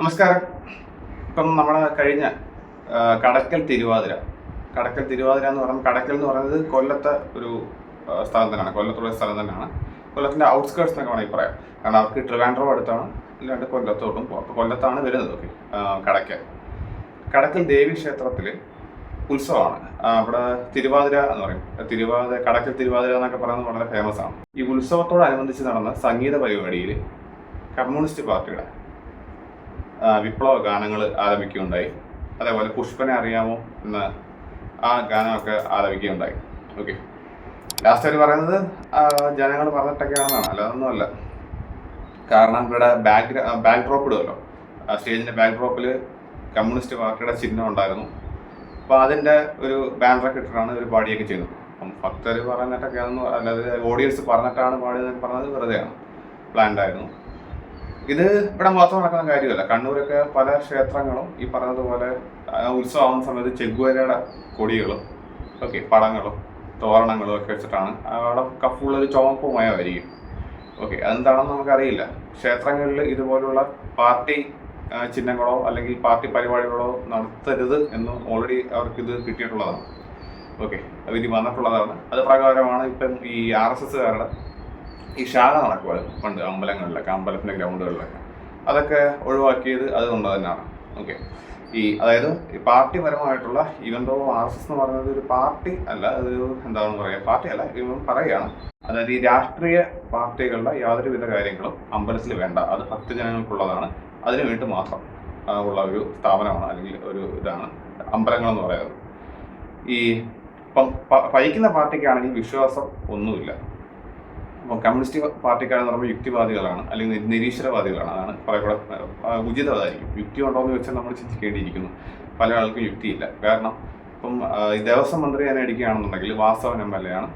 നമസ്കാരം. ഇപ്പം നമ്മുടെ കഴിഞ്ഞ കടക്കൽ തിരുവാതിര. കടക്കൽ തിരുവാതിര എന്ന് പറയുന്നത് കടക്കൽ എന്ന് പറയുന്നത് കൊല്ലത്തെ ഒരു സ്ഥലം തന്നെയാണ്. കൊല്ലത്തുള്ള സ്ഥലം തന്നെയാണ്. കൊല്ലത്തിന്റെ ഔട്ട്സ്കേർട്സ് എന്നൊക്കെ വേണമെങ്കിൽ പറയാം. കാരണം അവർക്ക് ട്രിവാൻഡ്രോ അടുത്താണ്. ഇല്ലാണ്ട് കൊല്ലത്തോട്ടും പോകും. അപ്പോൾ കൊല്ലത്താണ് വരുന്നത് ഓക്കെ കടക്കൽ. കടക്കൽ ദേവി ക്ഷേത്രത്തിൽ ഉത്സവമാണ്. അവിടെ തിരുവാതിര എന്ന് പറയും. തിരുവാതിര കടക്കൽ തിരുവാതിര എന്നൊക്കെ പറയുന്നത് വളരെ ഫേമസ് ആണ്. ഈ ഉത്സവത്തോടനുബന്ധിച്ച് നടന്ന സംഗീത പരിപാടിയിൽ കമ്മ്യൂണിസ്റ്റ് പാർട്ടിയുടെ വിപ്ലവ ഗാനങ്ങൾ ആലപിക്കുകയുണ്ടായി. അതേപോലെ പുഷ്പനെ അറിയാമോ എന്ന ആ ഗാനമൊക്കെ ആലപിക്കുകയുണ്ടായി. ഓക്കെ ലാസ്റ്റ് അവർ പറയുന്നത് ജനങ്ങൾ പറഞ്ഞിട്ടൊക്കെയാണെന്നാണ്. അല്ലാതൊന്നുമല്ല. കാരണം ഇവിടെ ബാക്ക് ബാക്ക് ഡ്രോപ്പ് ഇടുമല്ലോ സ്റ്റേജിന്റെ ബാക്ക് ഡ്രോപ്പിൽ കമ്മ്യൂണിസ്റ്റ് പാർട്ടിയുടെ ചിഹ്നം ഉണ്ടായിരുന്നു. അപ്പോൾ അതിന്റെ ഒരു ബാനറൊക്കെ ഇട്ടിട്ടാണ് ഇവർ പാടിയൊക്കെ ചെയ്യുന്നത്. അപ്പം ഭക്തർ പറഞ്ഞിട്ടൊക്കെയാണെന്ന് അല്ലാതെ ഓഡിയൻസ് പറഞ്ഞിട്ടാണ് പാടിയതെന്ന് പറഞ്ഞത് വെറുതെയാണ്. പ്ലാൻഡ് ആയിരുന്നു. ഇത് ഇവിടെ മാത്രം നടക്കുന്ന കാര്യമല്ല. കണ്ണൂരൊക്കെ പല ക്ഷേത്രങ്ങളും ഈ പറഞ്ഞതുപോലെ ഉത്സവമാകുന്ന സമയത്ത് ചെഗുവരയുടെ കൊടികളും ഓക്കെ പടങ്ങളും തോരണങ്ങളും ഒക്കെ വെച്ചിട്ടാണ്. അവിടെ കഫുള്ളൊരു വരികയും ഓക്കെ അതെന്താണെന്ന് നമുക്കറിയില്ല. ക്ഷേത്രങ്ങളിൽ ഇതുപോലുള്ള പാർട്ടി ചിഹ്നങ്ങളോ അല്ലെങ്കിൽ പാർട്ടി പരിപാടികളോ നടത്തരുത് എന്ന് ഓൾറെഡി അവർക്ക് ഇത് കിട്ടിയിട്ടുള്ളതാണ്. ഓക്കെ വിധി വന്നിട്ടുള്ളതാണ് അത് പ്രകാരമാണ് ഇപ്പം ഈ ആർ എസ് എസ്സുകാരുടെ ശാല നടക്കുമായിരുന്നു പണ്ട് അമ്പലങ്ങളിലൊക്കെ അമ്പലത്തിന്റെ ഗ്രൗണ്ടുകളിലൊക്കെ അതൊക്കെ ഒഴിവാക്കിയത് അതുകൊണ്ട് തന്നെയാണ് ഓക്കെ ഈ അതായത് ഈ പാർട്ടി പരമായിട്ടുള്ള even though R S S എന്ന് പറയുന്നത് ഒരു പാർട്ടി അല്ല അതൊരു എന്താണെന്ന് പറയുക പാർട്ടി അല്ല ഇവൻ പറയുകയാണ് അതായത് ഈ രാഷ്ട്രീയ പാർട്ടികളുടെ യാതൊരുവിധ കാര്യങ്ങളും അമ്പലത്തിൽ വേണ്ട അത് ഭക്തജനങ്ങൾക്കുള്ളതാണ് അതിനു വേണ്ടി മാത്രം ഉള്ള ഒരു സ്ഥാപനമാണ് അല്ലെങ്കിൽ ഒരു ഇതാണ് അമ്പലങ്ങൾ എന്ന് പറയുന്നത് ഈ ഭരിക്കുന്ന പാർട്ടിക്കാണെങ്കിൽ വിശ്വാസം ഒന്നുമില്ല കമ്മ്യൂണിസ്റ്റ് പാർട്ടിക്കാരെന്ന് പറയുമ്പോൾ യുക്തിവാദികളാണ് അല്ലെങ്കിൽ നിരീശ്വരവാദികളാണ്. അതാണ് കുറെ കൂടെ ആ, ഉചിതം അതായിരിക്കും യുക്തി ഉണ്ടോ എന്ന് ചോദിച്ചാൽ നമ്മൾ ചിന്തിക്കേണ്ടിയിരിക്കുന്നു. പല ആൾക്കും യുക്തിയില്ല. കാരണം ഇപ്പം ഈ ദേവസ്വം മന്ത്രി തന്നെ അടിക്കുകയാണെന്നുണ്ടെങ്കിൽ വാസവൻ എം എൽ എ ആണ്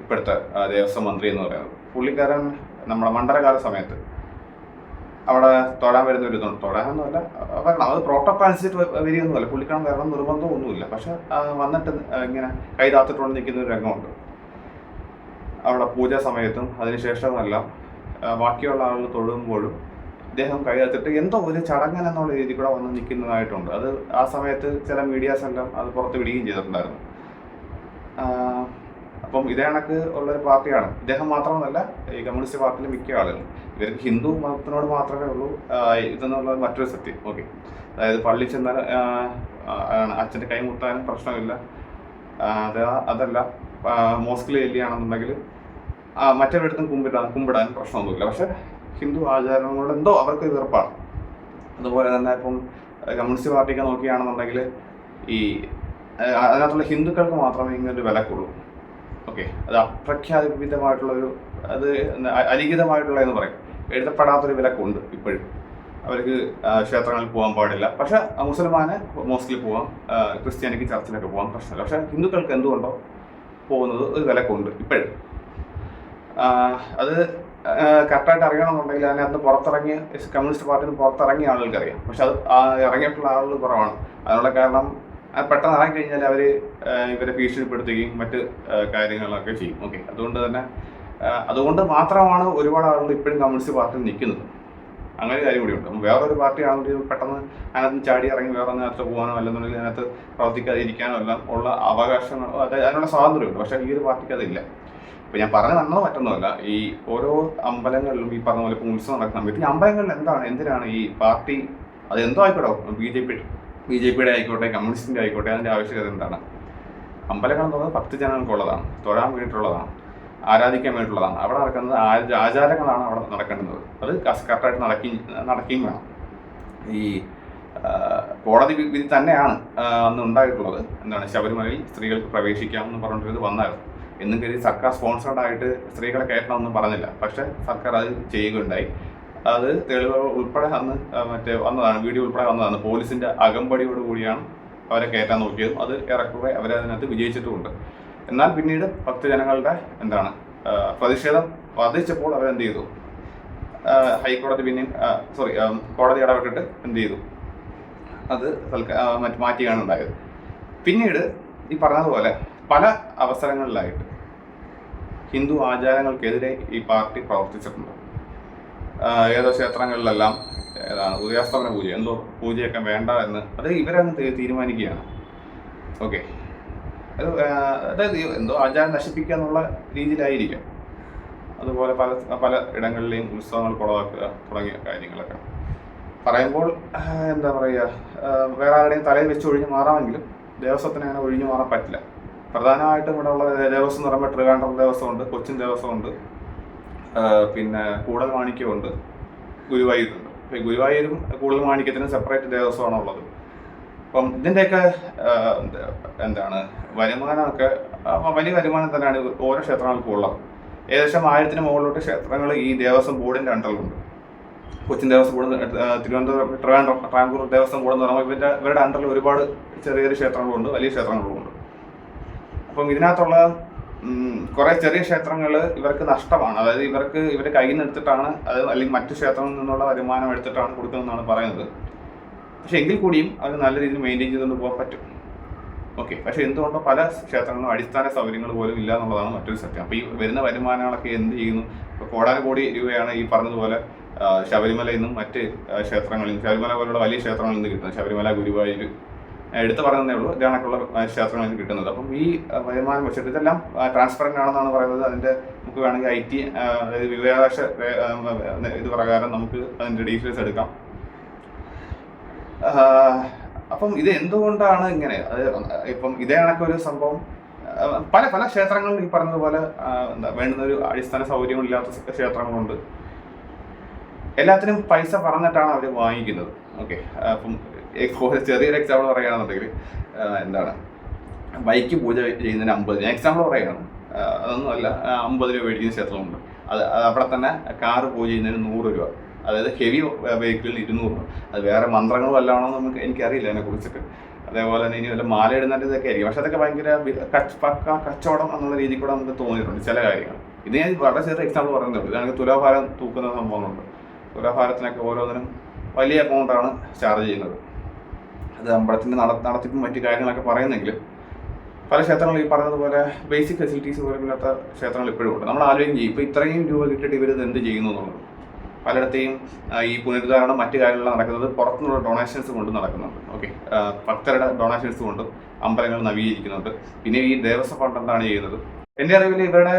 ഇപ്പോഴത്തെ ദേവസ്വം മന്ത്രി എന്ന് പറയുന്നത്. പുള്ളിക്കാരൻ നമ്മുടെ മണ്ഡലകാല സമയത്ത് അവിടെ തൊഴാൻ വരുന്ന ഒരു ഇതുണ്ട്. തൊഴാനൊന്നുമല്ല വരണം. അത് പ്രോട്ടോകോൾ അനുസരിച്ച് വരികയൊന്നുമല്ല. പുള്ളിക്കാരൻ വരണം നിർബന്ധമൊന്നുമില്ല. പക്ഷെ വന്നിട്ട് ഇങ്ങനെ കൈ താത്തിട്ടുകൊണ്ട് നിൽക്കുന്ന ഒരു രംഗമുണ്ട്. അവിടെ പൂജ സമയത്തും അതിനുശേഷമെല്ലാം ബാക്കിയുള്ള ആളുകൾ തൊഴുമ്പോഴും ഇദ്ദേഹം കൈകാത്തിട്ട് എന്തോ ഒരു ചടങ്ങൻ എന്നുള്ള രീതിയിൽ കൂടെ വന്ന് നിൽക്കുന്നതായിട്ടുണ്ട്. അത് ആ സമയത്ത് ചില മീഡിയാസ് എല്ലാം അത് പുറത്ത് വിടുകയും ചെയ്തിട്ടുണ്ടായിരുന്നു. അപ്പം ഇതേ കണക്ക് ഉള്ളൊരു പാർട്ടിയാണ്. ഇദ്ദേഹം മാത്രമല്ല ഈ കമ്മ്യൂണിസ്റ്റ് പാർട്ടിയിലെ മിക്ക ആളുകളും. ഇവർക്ക് ഹിന്ദു മതത്തിനോട് മാത്രമേ ഉള്ളൂ ഇതെന്നുള്ള മറ്റൊരു സത്യം. ഓക്കെ. അതായത് പള്ളി ചെന്നാൽ അച്ഛന്റെ കൈ മുട്ടാനും പ്രശ്നമില്ല. അത് അതല്ല. മോസ്കിൽ ചെല്ലുകയാണെന്നുണ്ടെങ്കിൽ മറ്റൊരിടത്തും കുമ്പിടാൻ കുമ്പിടാൻ പ്രശ്നമൊന്നുമില്ല. പക്ഷെ ഹിന്ദു ആചാരങ്ങളോട് എന്തോ അവർക്ക് വെറുപ്പാണ്. അതുപോലെ തന്നെ ഇപ്പം കമ്മ്യൂണിസ്റ്റ് പാർട്ടിയൊക്കെ നോക്കുകയാണെന്നുണ്ടെങ്കിൽ ഈ അതിനകത്തുള്ള ഹിന്ദുക്കൾക്ക് മാത്രമേ ഇങ്ങനൊരു വിലക്കുള്ളൂ. ഓക്കെ അത് അപ്രഖ്യാപിതമായിട്ടുള്ളൊരു അത് അലിഖിതമായിട്ടുള്ള എന്ന് പറയും. എഴുതപ്പെടാത്തൊരു വിലക്കുണ്ട് ഇപ്പോഴും. അവർക്ക് ക്ഷേത്രങ്ങളിൽ പോകാൻ പാടില്ല. പക്ഷെ മുസൽമാന് മോസ്കിൽ പോവാം ക്രിസ്ത്യാനിക്ക് ചർച്ചിലൊക്കെ പോകാൻ പ്രശ്നമില്ല. പക്ഷെ ഹിന്ദുക്കൾക്ക് എന്തുകൊണ്ടോ പോകുന്നത് ഒരു നിലക്കുണ്ട് ഇപ്പോഴും. അത് കറക്റ്റായിട്ട് അറിയണമെന്നുണ്ടെങ്കിൽ അതിനകത്ത് പുറത്തിറങ്ങിയ കമ്മ്യൂണിസ്റ്റ് പാർട്ടിയിൽ പുറത്തിറങ്ങിയ ആളുകൾക്ക് അറിയാം പക്ഷെ അത് ഇറങ്ങിയിട്ടുള്ള ആളുകൾ കുറവാണ്. അതിനുള്ള കാരണം പെട്ടെന്ന് ഇറങ്ങി കഴിഞ്ഞാൽ അവർ ഇവരെ ഭീഷണിപ്പെടുത്തുകയും മറ്റ് കാര്യങ്ങളൊക്കെ ചെയ്യും. ഓക്കെ. അതുകൊണ്ട് തന്നെ അതുകൊണ്ട് മാത്രമാണ് ഒരുപാട് ആളുകൾ ഇപ്പോഴും കമ്മ്യൂണിസ്റ്റ് പാർട്ടിയിൽ നിൽക്കുന്നത്. അങ്ങനെ കാര്യം കൂടിയുണ്ട് വേറൊരു പാർട്ടി ആണെങ്കിൽ പെട്ടെന്ന് അതിനകത്ത് ചാടി ഇറങ്ങി വേറെ അതിനകത്ത് പോകാനോ അല്ലെന്നുണ്ടെങ്കിൽ അതിനകത്ത് പ്രവർത്തിക്കാതിരിക്കാനോ എല്ലാം ഉള്ള അവകാശങ്ങൾ അതിനുള്ള സ്വാതന്ത്ര്യമുണ്ട് പക്ഷേ ഈ ഒരു പാർട്ടിക്ക് അതില്ല. ഇപ്പം ഞാൻ പറഞ്ഞ തന്നത് മറ്റൊന്നുമല്ല. ഈ ഓരോ അമ്പലങ്ങളിലും ഈ പറഞ്ഞ പോലെ ഇപ്പം ഉത്സവം നടക്കുന്ന സമയത്ത് ഈ അമ്പലങ്ങളിൽ എന്താണ് എന്തിനാണ് ഈ പാർട്ടി അത് എന്തോ ആയിക്കോട്ടെ B J P B J പിയുടെ ആയിക്കോട്ടെ കമ്മ്യൂണിസ്റ്റിന്റെ ആയിക്കോട്ടെ അതിന്റെ ആവശ്യകത എന്താണ്? അമ്പലങ്ങൾ എന്ന് പറയുന്നത് ഭക്തജനങ്ങൾക്കുള്ളതാണ് തൊഴാൻ വേണ്ടിയിട്ടുള്ളതാണ്. ആരാധിക്കാൻ വേണ്ടിയിട്ടുള്ളതാണ് അവിടെ നടക്കുന്നത് ആചാരങ്ങളാണ് അവിടെ നടക്കേണ്ടത്. അത് കറക്റ്റായിട്ട് നടക്കി നടക്കുകയും വേണം. ഈ കോടതി വിധി തന്നെയാണ് അന്ന് ഉണ്ടായിട്ടുള്ളത്. എന്താണ് ശബരിമലയിൽ സ്ത്രീകൾക്ക് പ്രവേശിക്കാം എന്ന് പറഞ്ഞിട്ട് ഇത് വന്നായിരുന്നു. എന്നും കരുതി സർക്കാർ സ്പോൺസേഡ് ആയിട്ട് സ്ത്രീകളെ കയറ്റണമെന്നും പറഞ്ഞില്ല. പക്ഷെ സർക്കാർ അത് ചെയ്യുകയുണ്ടായി. അത് തെളിവ് ഉൾപ്പെടെ അന്ന് മറ്റേ വന്നതാണ് വീഡിയോ ഉൾപ്പെടെ വന്നതാണ്. പോലീസിന്റെ അകമ്പടിയോടുകൂടിയാണ് അവരെ കയറ്റാൻ നോക്കിയതും. അത് ഏറെക്കുറെ അവരതിനകത്ത് വിജയിച്ചിട്ടുമുണ്ട്. എന്നാൽ പിന്നീട് ഭക്തജനങ്ങളുടെ എന്താണ് പ്രതിഷേധം വർദ്ധിച്ചപ്പോൾ അവർ എന്ത് ചെയ്തു? ഹൈക്കോടതി പിന്നെയും സോറി കോടതി ഇടപെട്ടിട്ട് എന്ത് ചെയ്തു? അത് മറ്റു മാറ്റിയാണ് ഉണ്ടായത്. പിന്നീട് ഈ പറഞ്ഞതുപോലെ പല അവസരങ്ങളിലായിട്ട് ഹിന്ദു ആചാരങ്ങൾക്കെതിരെ ഈ പാർട്ടി പ്രവർത്തിച്ചിട്ടുണ്ട്. ഏതോ ക്ഷേത്രങ്ങളിലെല്ലാം ഏതാണ് ഉദയാസ്തമന പൂജ എന്തോ പൂജയൊക്കെ വേണ്ട എന്ന് അത് ഇവരങ്ങ് തീരുമാനിക്കുകയാണ്. ഓക്കെ. അത് അതായത് എന്തോ ആചാരം നശിപ്പിക്കുക എന്നുള്ള രീതിയിലായിരിക്കും. അതുപോലെ പല പല ഇടങ്ങളിലെയും ഉത്സവങ്ങൾ കുളവാക്കുക തുടങ്ങിയ കാര്യങ്ങളൊക്കെ. പറയുമ്പോൾ എന്താ പറയുക വേറെ ആരുടെയും തലയിൽ വെച്ച് ഒഴിഞ്ഞു മാറാമെങ്കിലും ദേവസ്വത്തിന് അങ്ങനെ ഒഴിഞ്ഞു മാറാൻ പറ്റില്ല. പ്രധാനമായിട്ടും ഇവിടെ ഉള്ള ദേവസ്വം എന്ന് പറയുമ്പോൾ ട്രിവാൻഡ്രം ദേവസ്വമുണ്ട് കൊച്ചിൻ ദേവസ്വമുണ്ട് പിന്നെ കൂടൽ മാണിക്യമുണ്ട് ഗുരുവായൂരുണ്ട്. ഗുരുവായൂരും കൂടുതൽ മാണിക്യത്തിനും സെപ്പറേറ്റ് ദേവസ്വമാണ് ഉള്ളത് അപ്പം ഇതിന്റെയൊക്കെ എന്താണ് വരുമാനമൊക്കെ വലിയ വരുമാനം തന്നെയാണ് ഓരോ ക്ഷേത്രങ്ങൾക്കും ഉള്ളത്. ഏകദേശം ആയിരത്തിന് മുകളിലോട്ട് ക്ഷേത്രങ്ങൾ ഈ ദേവസ്വം ബോർഡിന്റെ അണ്ടറിലുണ്ട് കൊച്ചിൻ ദേവസ്വം ബോർഡ് തിരുവനന്തപുരം ട്രിവാൻഡ്രം ട്രാങ്കൂർ ദേവസ്വം ബോർഡ് എന്ന് പറയുമ്പോൾ ഇവരുടെ ഇവരുടെ അണ്ടറിൽ ഒരുപാട് ചെറിയ ചെറിയ ക്ഷേത്രങ്ങളുണ്ട് വലിയ ക്ഷേത്രങ്ങളുമുണ്ട്. അപ്പം ഇതിനകത്തുള്ള കുറേ ചെറിയ ക്ഷേത്രങ്ങൾ ഇവർക്ക് നഷ്ടമാണ്. അതായത് ഇവർക്ക് ഇവരുടെ കയ്യിൽ നിന്ന് എടുത്തിട്ടാണ് അത് അല്ലെങ്കിൽ മറ്റു ക്ഷേത്രങ്ങളിൽ നിന്നുള്ള വരുമാനം എടുത്തിട്ടാണ് കൊടുക്കുന്നതെന്നാണ് പറയുന്നത്. പക്ഷെ എങ്കിൽ കൂടിയും അത് നല്ല രീതിയിൽ മെയിന്റെയിൻ ചെയ്തുകൊണ്ട് പോകാൻ പറ്റും. ഓക്കെ പക്ഷേ എന്തുകൊണ്ടോ പല ക്ഷേത്രങ്ങളും അടിസ്ഥാന സൗകര്യങ്ങൾ പോലും ഇല്ല എന്നുള്ളതാണ് മറ്റൊരു സത്യം. അപ്പോൾ ഈ വരുന്ന വരുമാനങ്ങളൊക്കെ എന്ത് ചെയ്യുന്നു? ഇപ്പോൾ കോടാനുകോടി രൂപയാണ് ഈ പറഞ്ഞതുപോലെ ശബരിമല ശബരിമലയിൽ നിന്നും മറ്റ് ക്ഷേത്രങ്ങളിൽ നിന്നും ശബരിമല പോലുള്ള വലിയ ക്ഷേത്രങ്ങളിൽ നിന്ന് കിട്ടുന്നത്. ശബരിമല ഗുരുവായൂർ എടുത്തു പറഞ്ഞതേ ഉള്ളൂ. ഇതാണൊക്കെയുള്ള ക്ഷേത്രങ്ങളിൽ നിന്ന് കിട്ടുന്നത്. അപ്പം ഈ വരുമാനം വെച്ചിട്ട് ഇതെല്ലാം ട്രാൻസ്പെറന്റ് ആണെന്നാണ് പറയുന്നത്. അതിന്റെ നമുക്ക് വേണമെങ്കിൽ ഐ ടി അതായത് വിവരാവകാശ ഇത് പ്രകാരം നമുക്ക് അതിന്റെ ഡീറ്റെയിൽസ് എടുക്കാം. അപ്പം ഇത് എന്തുകൊണ്ടാണ് ഇങ്ങനെ? ഇപ്പം ഇതേ കണക്കൊരു സംഭവം പല പല ക്ഷേത്രങ്ങളിൽ ഈ പറഞ്ഞതുപോലെ എന്താ വേണ്ടുന്ന ഒരു അടിസ്ഥാന സൗകര്യങ്ങളില്ലാത്ത ക്ഷേത്രങ്ങളുണ്ട്. എല്ലാത്തിനും പൈസ പറഞ്ഞിട്ടാണ് അവർ വാങ്ങിക്കുന്നത്. ഓക്കെ. അപ്പം ചെറിയൊരു എക്സാമ്പിൾ പറയുകയാണെന്നുണ്ടെങ്കിൽ എന്താണ്? ബൈക്ക് പൂജ ചെയ്യുന്നതിന് അമ്പത് ഞാൻ എക്സാമ്പിൾ പറയുകയാണ്. അതൊന്നും അല്ല അമ്പത് രൂപ മേടിക്കുന്ന ക്ഷേത്രമുണ്ട്. അത് അവിടെ തന്നെ കാറ് പൂജ ചെയ്യുന്നതിന് നൂറ് രൂപ. അതായത് ഹെവി വെഹിക്കിൾ ഇരുന്നൂറ്. രൂപ അത് വേറെ മന്ത്രങ്ങളും വല്ലതാണോ നമുക്ക് എനിക്കറിയില്ല അതിനെ കുറിച്ചൊക്കെ അതേപോലെ തന്നെ ഇനി വല്ല മാല ഇടുന്നതിന്റെ ഇതൊക്കെ ആയിരിക്കും. പക്ഷെ അതൊക്കെ ഭയങ്കര പക്ക കച്ചവടം എന്നുള്ള രീതിയിൽ കൂടെ നമുക്ക് തോന്നിയിട്ടുണ്ട് ചില കാര്യങ്ങൾ. ഇത് ഞാൻ വളരെ ചെറിയ എക്സാമ്പിൾ പറയുന്നുണ്ട്. ഇതാണ് തുലാഭാരം തൂക്കുന്ന സംഭവങ്ങളുണ്ട്. തുലാഭാരത്തിനൊക്കെ ഓരോന്നിനും വലിയ എമൗണ്ടാണ് ചാർജ് ചെയ്യുന്നത്. അത് അമ്പലത്തിന്റെ നട നടത്തിപ്പും മറ്റു കാര്യങ്ങളൊക്കെ പറയുന്നെങ്കിൽ പല ക്ഷേത്രങ്ങളും ഈ പറഞ്ഞതുപോലെ ബേസിക് ഫെസിലിറ്റീസ് പോലും ഇല്ലാത്ത ക്ഷേത്രങ്ങൾ ഇപ്പോഴും ഉണ്ട്. നമ്മൾ ആലോചിക്കും ഇപ്പോൾ ഇത്രയും രൂപ കിട്ടിയിട്ട് ഇവരിത് എന്ത് ചെയ്യുന്നു എന്നുള്ളത്. പലയിടത്തെയും ഈ പുനരുദ്ധാരണം മറ്റു കാര്യങ്ങൾ നടക്കുന്നത്. പുറത്തുനിന്നുള്ള ഡൊണേഷൻസ് കൊണ്ട് നടക്കുന്നുണ്ട്. ഓക്കെ ഭക്തരുടെ ഡൊണേഷൻസ് കൊണ്ട് അമ്പലങ്ങൾ നവീകരിക്കുന്നുണ്ട്. പിന്നെ ഈ ദേവസ്വം ഫണ്ട് എന്താണ് ചെയ്യുന്നത്? എന്റെ അറിവിൽ ഇവരുടെ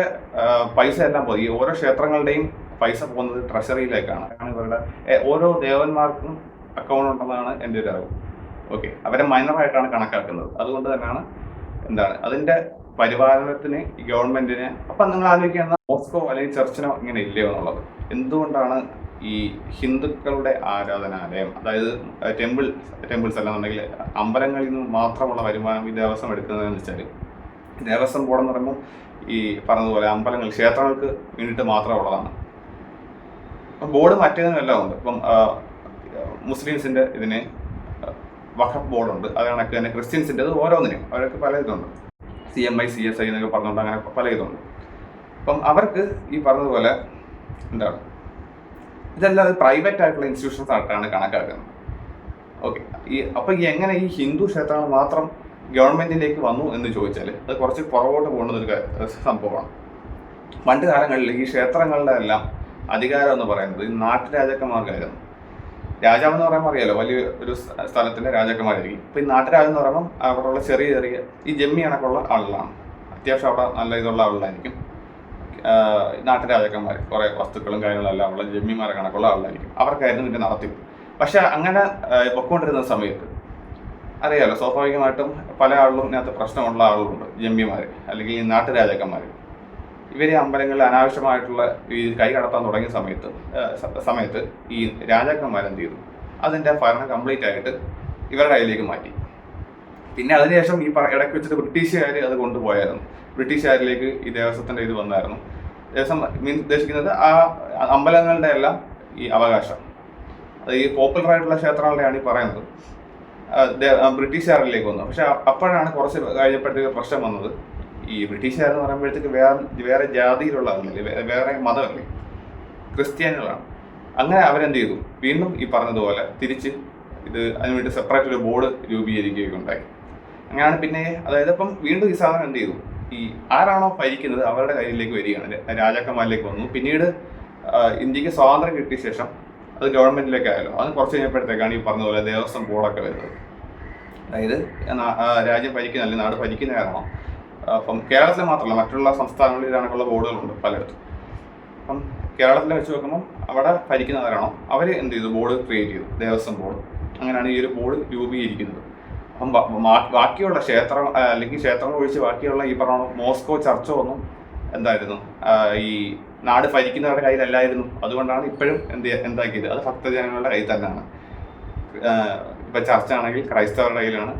പൈസ എല്ലാം പോയി. ഓരോ ക്ഷേത്രങ്ങളുടെയും പൈസ പോകുന്നത് ട്രഷറിയിലേക്കാണ് കാരണം ഇവരുടെ ഓരോ ദേവന്മാർക്കും അക്കൗണ്ട് ഉണ്ടെന്നാണ് എന്റെ ഒരു അറിവ്. ഓക്കെ അവരെ മൈനറായിട്ടാണ് കണക്കാക്കുന്നത്. അതുകൊണ്ട് തന്നെയാണ് എന്താണ് അതിന്റെ പരിപാലനത്തിന് ഗവൺമെന്റിന് അപ്പം നിങ്ങൾ ആലോചിക്കുന്ന മോസ്കോ അല്ലെങ്കിൽ ചർച്ചിനോ ഇങ്ങനെ ഇല്ലയോ എന്നുള്ളത്. എന്തുകൊണ്ടാണ് ഈ ഹിന്ദുക്കളുടെ ആരാധനാലയം അതായത് ടെമ്പിൾ ടെമ്പിൾസ് അല്ലാന്നുണ്ടെങ്കിൽ അമ്പലങ്ങളിൽ നിന്ന് മാത്രമുള്ള വരുമാനം ഈ ദേവസ്വം എടുക്കുന്നതെന്ന് വെച്ചാൽ ദേവസ്വം ബോർഡ് എന്ന് പറയുമ്പോൾ ഈ പറഞ്ഞതുപോലെ അമ്പലങ്ങൾ ക്ഷേത്രങ്ങൾക്ക് വേണ്ടിയിട്ട് മാത്രമുള്ളതാണ് അപ്പം ബോർഡ് മറ്റേതിനും എല്ലാം ഉണ്ട്. ഇപ്പം മുസ്ലിംസിന്റെ ഇതിന് വഖഫ് ബോർഡുണ്ട്. അത് കണക്ക് തന്നെ ക്രിസ്ത്യൻസിന്റെ അത് ഓരോന്നിനും. അവരൊക്കെ പല ഇതുണ്ട് C M I C S I എന്നൊക്കെ പറഞ്ഞുകൊണ്ട് അങ്ങനെ പല ഇതുണ്ട് അപ്പം അവർക്ക് ഈ പറഞ്ഞതുപോലെ എന്താണ്? ഇതെല്ലാം പ്രൈവറ്റ് ആയിട്ടുള്ള ഇൻസ്റ്റിറ്റ്യൂഷൻസ് ആയിട്ടാണ് കണക്കാക്കുന്നത്. ഓക്കെ ഈ അപ്പം ഈ എങ്ങനെ ഈ ഹിന്ദു ക്ഷേത്രങ്ങൾ മാത്രം ഗവൺമെന്റിലേക്ക് വന്നു എന്ന് ചോദിച്ചാൽ അത് കുറച്ച് പുറകോട്ട് പോകുന്ന ഒരു സംഭവമാണ്. പണ്ട് കാലങ്ങളിൽ ഈ ക്ഷേത്രങ്ങളുടെ എല്ലാം അധികാരം എന്ന് പറയുന്നത് നാട്ടുരാജാക്കന്മാർക്കായിരുന്നു. രാജാവ് എന്ന് പറയുമ്പോൾ അറിയാലോ വലിയ ഒരു സ്ഥലത്തിന്റെ രാജാക്കന്മാരായിരിക്കും. ഇപ്പൊ ഈ നാട്ടുരാജ് എന്ന് പറയുമ്പോൾ അവിടെയുള്ള ചെറിയ ചെറിയ ഈ ജമ്മി കണക്കുള്ള ആളുകളാണ്. അത്യാവശ്യം അവിടെ നല്ല ഇതുള്ള ആളുകളായിരിക്കും. നാട്ടുരാജാക്കന്മാർ കുറെ വസ്തുക്കളും കാര്യങ്ങളും എല്ലാം ഉള്ള ജമ്മിമാരെ കണക്കുള്ള ആളുകളായിരിക്കും. അവർക്കായിരുന്നു ഇതിന്റെ നടത്തിപ്പ്. പക്ഷെ അങ്ങനെ പൊക്കൊണ്ടിരുന്ന സമയത്ത് അറിയാലോ സ്വാഭാവികമായിട്ടും പല ആളുകളും ഇതിനകത്ത് പ്രശ്നമുള്ള ആളുകളുണ്ട് ജമ്മിമാർ അല്ലെങ്കിൽ നാട്ടുരാജാക്കന്മാർ ഇവരെ അമ്പലങ്ങളിൽ അനാവശ്യമായിട്ടുള്ള ഈ കൈ കടത്താൻ തുടങ്ങിയ സമയത്ത് സമയത്ത് ഈ രാജാക്കന്മാർ എന്ത് ചെയ്തു? അതിന്റെ ഭരണം കംപ്ലീറ്റ് ആയിട്ട് ഇവരുടെ കയ്യിലേക്ക് മാറ്റി. പിന്നെ അതിനുശേഷം ഈ ഇടയ്ക്ക് വെച്ചിട്ട് ബ്രിട്ടീഷുകാർ അത് കൊണ്ടുപോയായിരുന്നു. ബ്രിട്ടീഷുകാരിലേക്ക് ഈ ദേവസ്വത്തിന്റെ ഇത് വന്നായിരുന്നു. ദേവസ്വം മീൻസ് ഉദ്ദേശിക്കുന്നത് ആ അമ്പലങ്ങളുടെ എല്ലാം ഈ അവകാശം. അത് ഈ പോപ്പുലർ ആയിട്ടുള്ള ക്ഷേത്രങ്ങളുടെയാണ് ഈ പറയുന്നത്. ബ്രിട്ടീഷുകാരിലേക്ക് വന്നു. പക്ഷെ അപ്പോഴാണ് കുറച്ച് കഴിഞ്ഞപ്പോഴത്തേക്ക് പ്രശ്നം വന്നത്. ഈ ബ്രിട്ടീഷുകാർ എന്ന് പറയുമ്പോഴത്തേക്ക് വേറെ വേറെ ജാതിയിലുള്ള ആളുകളല്ലേ വേ- വേറെ മതമല്ലേ? ക്രിസ്ത്യാനികളാണ്. അങ്ങനെ അവരെന്ത് ചെയ്തു? വീണ്ടും ഈ പറഞ്ഞതുപോലെ തിരിച്ച് ഇത് അതിനുവേണ്ടി സെപ്പറേറ്റ് ഒരു ബോർഡ് രൂപീകരിക്കുകയുണ്ടായി അങ്ങനെയാണ് പിന്നെ അതായത് ഇപ്പം വീണ്ടും ഈ സാധനം എന്ത് ചെയ്തു? ഈ ആരാണോ ഭരിക്കുന്നത് അവരുടെ കയ്യിലേക്ക് വരികയാണ്. രാജാക്കന്മാരിലേക്ക് വന്നു. പിന്നീട് ഇന്ത്യയ്ക്ക് സ്വാതന്ത്ര്യം കിട്ടിയ ശേഷം അത് ഗവൺമെന്റിലേക്ക് അത് കുറച്ച് കഴിഞ്ഞപ്പോഴത്തേക്കാണ് ഈ പറഞ്ഞ പോലെ ദേവസ്വം ബോർഡൊക്കെ വരുന്നത്. അതായത് രാജ്യം ഭരിക്കുന്ന അല്ലെങ്കിൽ നാട് ഭരിക്കുന്ന കാരണം അപ്പം കേരളത്തിൽ മാത്രമല്ല മറ്റുള്ള സംസ്ഥാനങ്ങളിൽ ഇതണക്കുള്ള ബോർഡുകളുണ്ട് പലയിടത്തും. അപ്പം കേരളത്തിൽ വെച്ച് നോക്കുമ്പോൾ അവിടെ ഭരിക്കുന്നവരാണോ? അവർ എന്ത് ചെയ്തു? ബോർഡ് ക്രിയേറ്റ് ചെയ്തു. ദേവസ്വം ബോർഡ്. അങ്ങനെയാണ് ഈ ഒരു ബോർഡ് രൂപീകരിക്കുന്നത്. അപ്പം ബാക്കിയുള്ള ക്ഷേത്രം അല്ലെങ്കിൽ ക്ഷേത്രങ്ങൾ ഒഴിച്ച് ബാക്കിയുള്ള ഈ പറഞ്ഞ മോസ്കോ ചർച്ചോ ഒന്നും എന്തായിരുന്നു? ഈ നാട് ഭരിക്കുന്നവരുടെ കയ്യിലല്ലായിരുന്നു. അതുകൊണ്ടാണ് ഇപ്പോഴും എന്ത് എന്താക്കിയത്? അത് ഭക്തജനങ്ങളുടെ കയ്യിൽ തന്നെയാണ്. ഇപ്പം ചർച്ച ആണെങ്കിൽ ക്രൈസ്തവരുടെ കയ്യിലാണ്.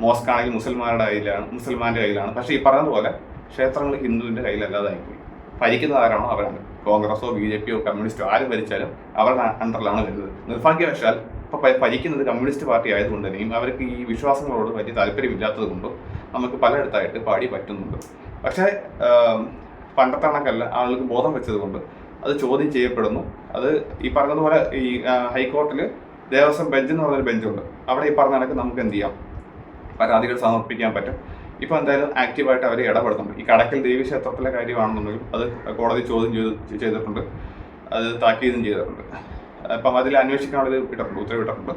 മോസ്ക് ആണെങ്കിൽ മുസൽമാരുടെ കയ്യിലാണ് മുസൽമാന്റെ കയ്യിലാണ്. പക്ഷേ ഈ പറഞ്ഞതുപോലെ ക്ഷേത്രങ്ങൾ ഹിന്ദുവിന്റെ കയ്യിലല്ലാതായി പോയി. ഭരിക്കുന്നത് ആരാണോ അവരാണ്. കോൺഗ്രസോ ബി ജെ പിയോ കമ്മ്യൂണിസ്റ്റോ ആരും ഭരിച്ചാലും അവരുടെ അണ്ടറിലാണ് വരുന്നത്. നിർഭാഗ്യവശാൽ ഇപ്പൊ ഭരിക്കുന്നത് കമ്മ്യൂണിസ്റ്റ് പാർട്ടി ആയതുകൊണ്ട് തന്നെയും അവർക്ക് ഈ വിശ്വാസങ്ങളോട് വലിയ താല്പര്യമില്ലാത്തത് കൊണ്ടും നമുക്ക് പലയിടത്തായിട്ട് പാടി പറ്റുന്നുണ്ട്. പക്ഷേ പണ്ടത്തെ കണക്കല്ല ആളുകൾക്ക് ബോധം വെച്ചത് കൊണ്ട് അത് ചോദ്യം ചെയ്യപ്പെടുന്നു. അത് ഈ പറഞ്ഞതുപോലെ ഈ ഹൈക്കോർട്ടിൽ ദേവസ്വം ബെഞ്ച് എന്ന് പറഞ്ഞൊരു ബെഞ്ചുണ്ട്. അവിടെ ഈ പറഞ്ഞ കണക്ക് നമുക്ക് എന്ത് ചെയ്യാം? പരാതികൾ സമർപ്പിക്കാൻ പറ്റും. ഇപ്പോൾ എന്തായാലും ആക്റ്റീവായിട്ട് അവർ ഇടപെടുന്നുണ്ട്. ഈ കടക്കൽ ദേവി ക്ഷേത്രത്തിലെ കാര്യമാണെന്നുണ്ടെങ്കിൽ അത് കോടതി ചോദ്യം ചെയ്ത് ചെയ്തിട്ടുണ്ട്. അത് താക്കീതും ചെയ്തിട്ടുണ്ട്. അപ്പം അതിൽ അന്വേഷിക്കാനുള്ള ഇത് ഇട്ടിട്ടുണ്ട് ഉത്തരവിട്ടിട്ടുണ്ട്.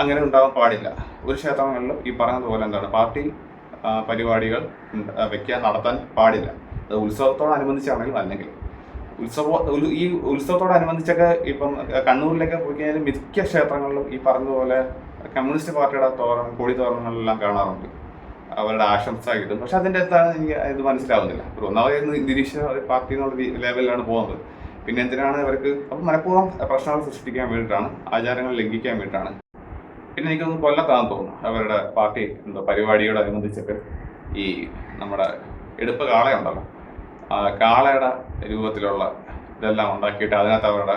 അങ്ങനെ ഉണ്ടാവാൻ പാടില്ല. ഒരു ക്ഷേത്രങ്ങളിലും ഈ പറഞ്ഞതുപോലെ എന്താണ്? പാർട്ടി പരിപാടികൾ വെക്കാൻ നടത്താൻ പാടില്ല. അത് ഉത്സവത്തോടനുബന്ധിച്ചാണെങ്കിലും അല്ലെങ്കിൽ. ഉത്സവ ഈ ഉത്സവത്തോടനുബന്ധിച്ചൊക്കെ ഇപ്പം കണ്ണൂരിലൊക്കെ പോയി കഴിഞ്ഞാൽ മിക്ക ക്ഷേത്രങ്ങളിലും ഈ പറഞ്ഞതുപോലെ കമ്മ്യൂണിസ്റ്റ് പാർട്ടിയുടെ തോരണം കൊടി തോരണങ്ങളെല്ലാം കാണാറുണ്ട്. അവരുടെ ആശംസ കിട്ടും പക്ഷെ അതിന്റെ എന്താണ് എനിക്ക് ഇത് മനസ്സിലാവുന്നില്ല. ഒരു ഒന്നാമത് നിരീക്ഷണ ഒരു പാർട്ടി എന്നുള്ള ലെവലിലാണ് പോകുന്നത്. പിന്നെ എന്തിനാണ് ഇവർക്ക് അപ്പം മനഃപൂർവം പ്രശ്നങ്ങൾ സൃഷ്ടിക്കാൻ വേണ്ടിയിട്ടാണ് ആചാരങ്ങൾ ലംഘിക്കാൻ വേണ്ടിയിട്ടാണ്. പിന്നെ എനിക്കൊന്ന് കൊല്ലത്താന്ന് തോന്നുന്നു. അവരുടെ പാർട്ടി എന്തോ പരിപാടിയോടനുബന്ധിച്ചൊക്കെ ഈ നമ്മുടെ എടുപ്പ് കാളയുണ്ടല്ലോ. ആ കാളയുടെ രൂപത്തിലുള്ള ഇതെല്ലാം ഉണ്ടാക്കിയിട്ട് അതിനകത്ത് അവരുടെ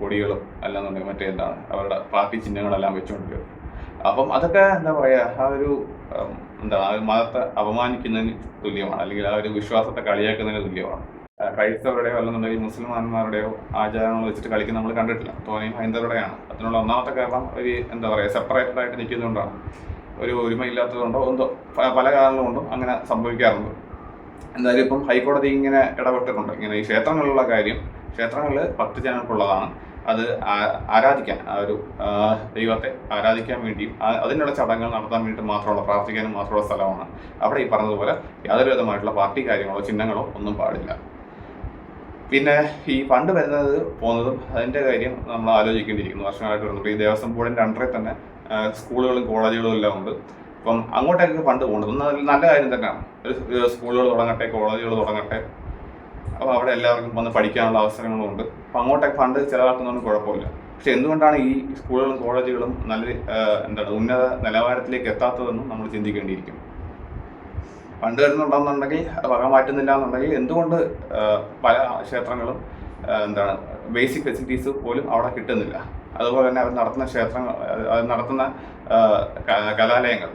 കൊടികളും അല്ലെന്നുണ്ടെങ്കിൽ മറ്റേ എന്താണ് അവരുടെ പാർട്ടി ചിഹ്നങ്ങളെല്ലാം വെച്ചുകൊണ്ടിരിക്കും അപ്പം അതൊക്കെ എന്താ പറയാ ആ ഒരു എന്താ ആ ഒരു മതത്തെ അപമാനിക്കുന്നതിന് തുല്യമാണ്. അല്ലെങ്കിൽ ആ ഒരു വിശ്വാസത്തെ കളിയാക്കുന്നതിന് തുല്യമാണ്. ക്രൈസ്തവരുടെയോ അല്ലെന്നുണ്ടെങ്കിൽ മുസ്ലിംമാന്മാരുടെയോ ആചാരങ്ങൾ വെച്ചിട്ട് കളിക്കുന്ന നമ്മൾ കണ്ടിട്ടില്ല. തോനെയും ഹൈന്ദവരുടെയാണ്. അതിനുള്ള ഒന്നാമത്തെ കാരണം ഒരു എന്താ പറയുക സെപ്പറേറ്റഡ് ആയിട്ട് നിൽക്കുന്നതുകൊണ്ടാണ്. ഒരു ഒരുമയില്ലാത്തതുകൊണ്ടോ എന്തോ പല കാരണങ്ങൾ കൊണ്ടും അങ്ങനെ സംഭവിക്കാറുണ്ട്. എന്തായാലും ഇപ്പം ഹൈക്കോടതി ഇങ്ങനെ ഇടപെട്ടിട്ടുണ്ട്. ഇങ്ങനെ ഈ ക്ഷേത്രങ്ങളിലുള്ള കാര്യം ക്ഷേത്രങ്ങളിൽ ഭക്തജനങ്ങൾക്കുള്ളതാണ്. അത് ആരാധിക്കാൻ ആ ഒരു ദൈവത്തെ ആരാധിക്കാൻ വേണ്ടിയും അതിനുള്ള ചടങ്ങുകൾ നടത്താൻ വേണ്ടി മാത്രമുള്ള പ്രാർത്ഥിക്കാനും മാത്രമുള്ള സ്ഥലമാണ്. അവിടെ ഈ പറഞ്ഞതുപോലെ യാതൊരു വിധമായിട്ടുള്ള പാർട്ടി കാര്യങ്ങളോ ചിഹ്നങ്ങളോ ഒന്നും പാടില്ല. പിന്നെ ഈ ഫണ്ട് വരുന്നത് പോകുന്നതും അതിന്റെ കാര്യം നമ്മൾ ആലോചിക്കേണ്ടിയിരിക്കുന്നു. വർഷങ്ങളായിട്ട് വരുന്നുണ്ട്. ഈ ദേവസ്വം ബോർഡിന്റെ അണ്ടറിൽ തന്നെ സ്കൂളുകളും കോളേജുകളും എല്ലാം ഉണ്ട്. അപ്പം അങ്ങോട്ടേക്ക് ഫണ്ട് പോകുന്നത്. നല്ല കാര്യം തന്നെയാണ്. സ്കൂളുകൾ തുടങ്ങട്ടെ കോളേജുകൾ തുടങ്ങട്ടെ. അപ്പോൾ അവിടെ എല്ലാവർക്കും വന്ന് പഠിക്കാനുള്ള അവസരങ്ങളും ഉണ്ട് അപ്പം അങ്ങോട്ടേക്ക് ഫണ്ട് ചിലവാക്കുന്നതുകൊണ്ട് കുഴപ്പമില്ല. പക്ഷെ എന്തുകൊണ്ടാണ് ഈ സ്കൂളുകളും കോളേജുകളും നല്ല എന്താണ് ഉന്നത നിലവാരത്തിലേക്ക് എത്താത്തതെന്നും നമ്മൾ ചിന്തിക്കേണ്ടിയിരിക്കും. ഫണ്ട് വരുന്നുണ്ടെന്നുണ്ടെങ്കിൽ വക മാറ്റുന്നില്ല എന്നുണ്ടെങ്കിൽ എന്തുകൊണ്ട് പല ക്ഷേത്രങ്ങളും എന്താണ് ബേസിക് ഫെസിലിറ്റീസ് പോലും അവിടെ കിട്ടുന്നില്ല. അതുപോലെ തന്നെ അവർ നടത്തുന്ന ക്ഷേത്രങ്ങൾ നടത്തുന്ന കലാലയങ്ങൾ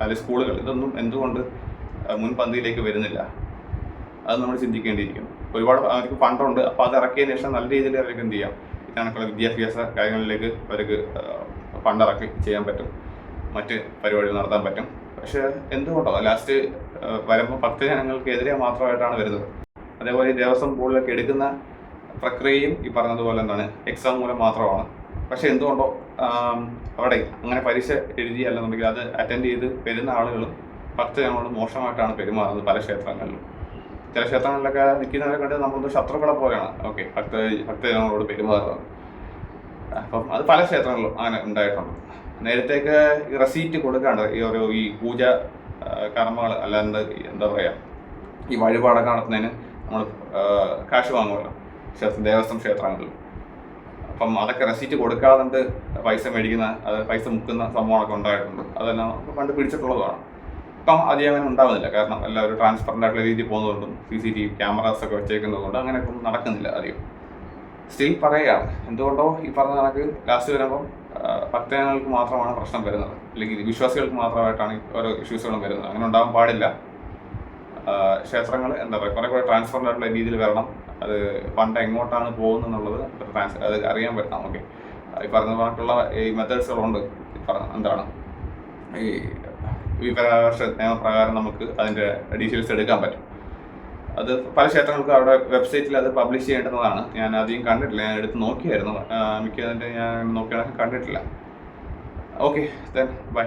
അല്ലെങ്കിൽ സ്കൂളുകൾ ഇതൊന്നും എന്തുകൊണ്ട് മുൻപന്തിയിലേക്ക് വരുന്നില്ല. അത് നമ്മൾ ചിന്തിക്കേണ്ടിയിരിക്കുന്നു. ഒരുപാട് അവർക്ക് ഫണ്ടുണ്ട്. അപ്പോൾ അത് ഇറക്കിയതിന് ശേഷം നല്ല രീതിയിൽ അവർക്ക് എന്ത് ചെയ്യാം? ഇതണക്കുള്ള വിദ്യാഭ്യാസ കാര്യങ്ങളിലേക്ക് അവർക്ക് ഫണ്ട് ഇറക്കി ചെയ്യാൻ പറ്റും. മറ്റ് പരിപാടികൾ നടത്താൻ പറ്റും. പക്ഷേ എന്തുകൊണ്ടോ ലാസ്റ്റ് വരുമ്പോൾ ഭക്തജനങ്ങൾക്കെതിരെ മാത്രമായിട്ടാണ് വരുന്നത്. അതേപോലെ ദേവസ്വം ബോർഡിലൊക്കെ എടുക്കുന്ന പ്രക്രിയയും ഈ പറഞ്ഞതുപോലെ എന്താണ് എക്സാം മൂലം മാത്രമാണ്. പക്ഷേ എന്തുകൊണ്ടോ അവിടെ അങ്ങനെ പരീക്ഷ എഴുതി അല്ലെന്നുണ്ടെങ്കിൽ അത് അറ്റൻഡ് ചെയ്ത് വരുന്ന ആളുകളും ഭക്തജനങ്ങളോട് മോശമായിട്ടാണ് പെരുമാറുന്നത് പല ക്ഷേത്രങ്ങളിലും. ചില ക്ഷേത്രങ്ങളിലൊക്കെ നിൽക്കുന്നവരെ കണ്ട് നമ്മളൊരു ശത്രുക്കളെ പോലെയാണ്. ഓക്കെ ഭക്ത ഭക്തജനങ്ങളോട് പെരുമാറുന്നത് അപ്പം അത് പല ക്ഷേത്രങ്ങളിലും അങ്ങനെ ഉണ്ടായിട്ടുണ്ട്. നേരത്തേക്ക് ഈ റെസീറ്റ് കൊടുക്കാണ്ട് ഈ ഒരു ഈ പൂജ കർമ്മങ്ങൾ അല്ലാണ്ട് എന്താ പറയുക ഈ വഴിപാടൊക്കെ നടത്തുന്നതിന് നമ്മൾ കാശ് വാങ്ങുമല്ലോ ക്ഷേത്ര ദേവസ്വം ക്ഷേത്രങ്ങളിൽ. അപ്പം അതൊക്കെ റെസീറ്റ് കൊടുക്കാതെ പൈസ മേടിക്കുന്ന അത് പൈസ മുക്കുന്ന സംഭവങ്ങളൊക്കെ ഉണ്ടായിട്ടുണ്ട്. അതെല്ലാം പണ്ട് പിടിച്ചിട്ടുള്ളതാണ്. ഇപ്പം അധികം അങ്ങനെ ഉണ്ടാവുന്നില്ല. കാരണം എല്ലാവരും ട്രാൻസ്പെറന്റ് ആയിട്ടുള്ള രീതിയിൽ പോകുന്നതുകൊണ്ടും C C T V cameras ഒക്കെ വെച്ചേക്കുന്നതുകൊണ്ട് അങ്ങനെ ഒന്നും നടക്കുന്നില്ല അധികം. സ്റ്റിൽ പറയുകയാണ്. എന്തുകൊണ്ടോ ഈ പറഞ്ഞ കണക്ക് ലാസ്റ്റ് വരുമ്പം ഭക്തജനങ്ങൾക്ക് മാത്രമാണ് പ്രശ്നം വരുന്നത്. അല്ലെങ്കിൽ വിശ്വാസികൾക്ക് മാത്രമായിട്ടാണ് ഓരോ ഇഷ്യൂസുകളും വരുന്നത്. അങ്ങനെ ഉണ്ടാകാൻ പാടില്ല. ക്ഷേത്രങ്ങൾ എന്താ പറയുക കുറെ കൂടെ ട്രാൻസ്പെറന്റ് ആയിട്ടുള്ള രീതിയിൽ വരണം. അത് ഫണ്ട് എങ്ങോട്ടാണ് പോകുന്നത് എന്നുള്ളത് ട്രാൻസ് അത് അറിയാൻ പറ്റണം ഓക്കെ ഈ പറഞ്ഞ പറഞ്ഞിട്ടുള്ള ഈ മെത്തേഡ്സുകളുണ്ട് എന്താണ്? ഈ വിവരാവകാശ നിയമപ്രകാരം നമുക്ക് അതിന്റെ ഡീറ്റെയിൽസ് എടുക്കാൻ പറ്റും. അത് പല ക്ഷേത്രങ്ങൾക്കും അവിടെ വെബ്സൈറ്റിൽ അത് പബ്ലിഷ് ചെയ്യേണ്ടതാണ്. ഞാൻ അധികം കണ്ടിട്ടില്ല. ഞാൻ എടുത്ത് നോക്കിയായിരുന്നു. മിക്കതിന്റെ ഞാൻ നോക്കിയാൽ കണ്ടിട്ടില്ല. Okay then bye